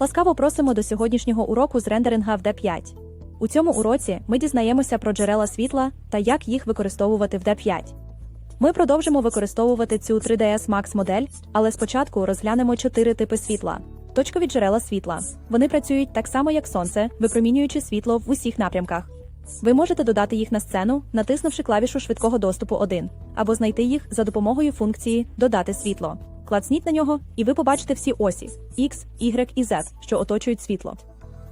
Ласкаво просимо до сьогоднішнього уроку з рендеринга в D5. У цьому уроці ми дізнаємося про джерела світла та як їх використовувати в D5. Ми продовжимо використовувати цю 3ds Max модель, але спочатку розглянемо чотири типи світла. Точкові джерела світла. Вони працюють так само, як сонце, випромінюючи світло в усіх напрямках. Ви можете додати їх на сцену, натиснувши клавішу швидкого доступу 1, або знайти їх за допомогою функції Додати світло. Клацніть на нього, і ви побачите всі осі X, Y і Z, що оточують світло.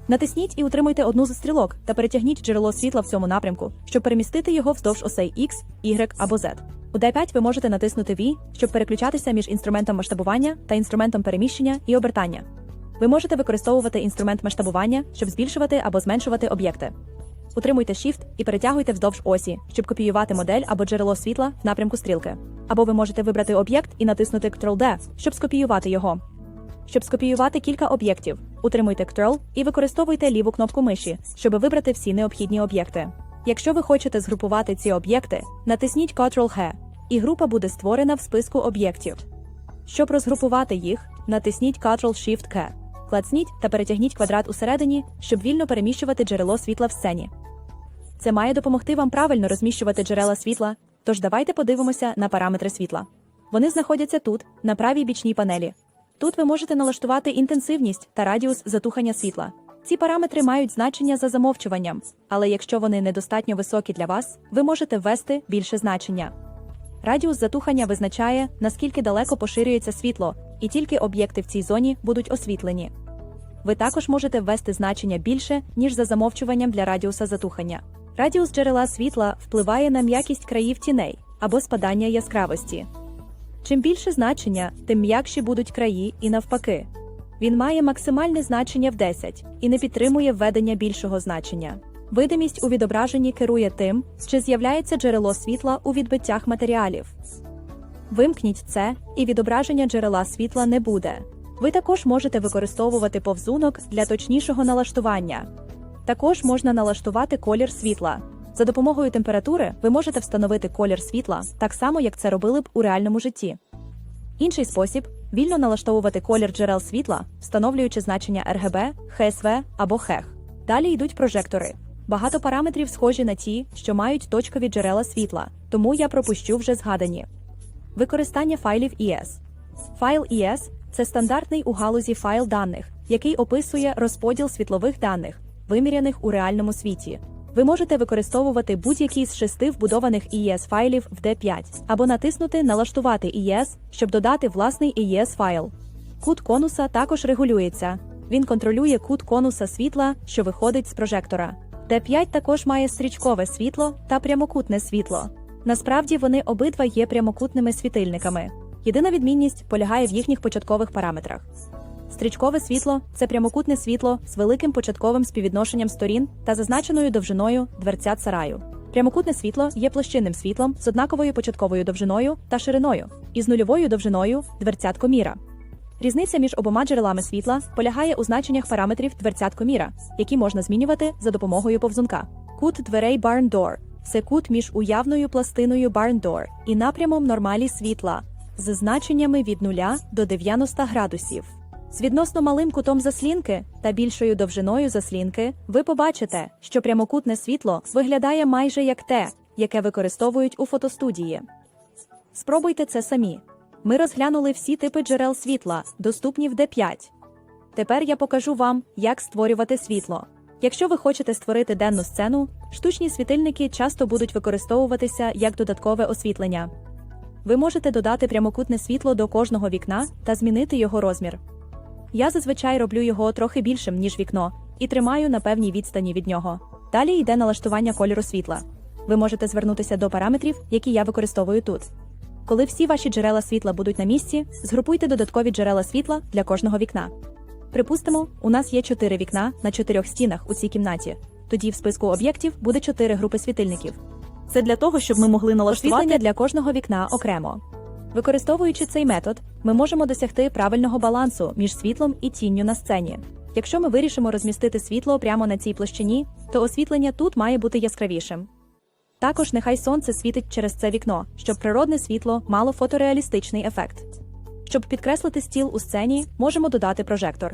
Натисніть і утримуйте одну з стрілок та перетягніть джерело світла в цьому напрямку, щоб перемістити його вздовж осей X, Y або Z. У D5 ви можете натиснути V, щоб переключатися між інструментом масштабування та інструментом переміщення і обертання. Ви можете використовувати інструмент масштабування, щоб збільшувати або зменшувати об'єкти. Утримуйте Shift і перетягуйте вздовж осі, щоб копіювати модель або джерело світла в напрямку стрілки. Або ви можете вибрати об'єкт і натиснути Ctrl-D, щоб скопіювати його. Щоб скопіювати кілька об'єктів, утримуйте Ctrl і використовуйте ліву кнопку миші, щоб вибрати всі необхідні об'єкти. Якщо ви хочете згрупувати ці об'єкти, натисніть Ctrl-G, і група буде створена в списку об'єктів. Щоб розгрупувати їх, натисніть Ctrl-Shift-K. Клацніть та перетягніть квадрат усередині, щоб вільно переміщувати джерело світла в сцені. Це має допомогти вам правильно розміщувати джерела світла, тож давайте подивимося на параметри світла. Вони знаходяться тут, на правій бічній панелі. Тут ви можете налаштувати інтенсивність та радіус затухання світла. Ці параметри мають значення за замовчуванням, але якщо вони недостатньо високі для вас, ви можете ввести більше значення. Радіус затухання визначає, наскільки далеко поширюється світло, і тільки об'єкти в цій зоні будуть освітлені. Ви також можете ввести значення більше, ніж за замовчуванням для радіуса затухання. Радіус джерела світла впливає на м'якість країв тіней або спадання яскравості. Чим більше значення, тим м'якші будуть краї і навпаки. Він має максимальне значення в 10 і не підтримує введення більшого значення. Видимість у відображенні керує тим, чи з'являється джерело світла у відбиттях матеріалів. Вимкніть це, і відображення джерела світла не буде. Ви також можете використовувати повзунок для точнішого налаштування. Також можна налаштувати колір світла. За допомогою температури ви можете встановити колір світла так само, як це робили б у реальному житті. Інший спосіб вільно налаштовувати колір джерел світла, встановлюючи значення RGB, HSV або HEG. Далі йдуть прожектори. Багато параметрів схожі на ті, що мають точкові джерела світла, тому я пропущу вже згадані. Використання файлів ES. Файл ES – це стандартний у галузі файл даних, який описує розподіл світлових даних, виміряних у реальному світі. Ви можете використовувати будь-який з шести вбудованих ES файлів в D5 або натиснути Налаштувати ES, щоб додати власний ES файл. Кут конуса також регулюється. Він контролює кут конуса світла, що виходить з прожектора. D5 також має стрічкове світло та прямокутне світло. Насправді вони обидва є прямокутними світильниками. Єдина відмінність полягає в їхніх початкових параметрах. Стрічкове світло це прямокутне світло з великим початковим співвідношенням сторін та зазначеною довжиною дверцят сараю. Прямокутне світло є площинним світлом з однаковою початковою довжиною та шириною і з нульовою довжиною дверцят коміра. Різниця між обома джерелами світла полягає у значеннях параметрів дверцят коміра, які можна змінювати за допомогою повзунка. Кут дверей Barn Door – це кут між уявною пластиною Barn Door і напрямом нормалі світла з значеннями від 0 до 90 градусів. З відносно малим кутом заслінки та більшою довжиною заслінки ви побачите, що прямокутне світло виглядає майже як те, яке використовують у фотостудії. Спробуйте це самі. Ми розглянули всі типи джерел світла, доступні в D5. Тепер я покажу вам, як створювати світло. Якщо ви хочете створити денну сцену, штучні світильники часто будуть використовуватися як додаткове освітлення. Ви можете додати прямокутне світло до кожного вікна та змінити його розмір. Я зазвичай роблю його трохи більшим, ніж вікно, і тримаю на певній відстані від нього. Далі йде налаштування кольору світла. Ви можете звернутися до параметрів, які я використовую тут. Коли всі ваші джерела світла будуть на місці, згрупуйте додаткові джерела світла для кожного вікна. Припустимо, у нас є чотири вікна на чотирьох стінах у цій кімнаті. Тоді в списку об'єктів буде чотири групи світильників. Це для того, щоб ми могли налаштувати Освітлення для кожного вікна окремо. Використовуючи цей метод, ми можемо досягти правильного балансу між світлом і тінню на сцені. Якщо ми вирішимо розмістити світло прямо на цій площині, то освітлення тут має бути яскравішим. Також нехай сонце світить через це вікно, щоб природне світло мало фотореалістичний ефект. Щоб підкреслити стіл у сцені, можемо додати прожектор.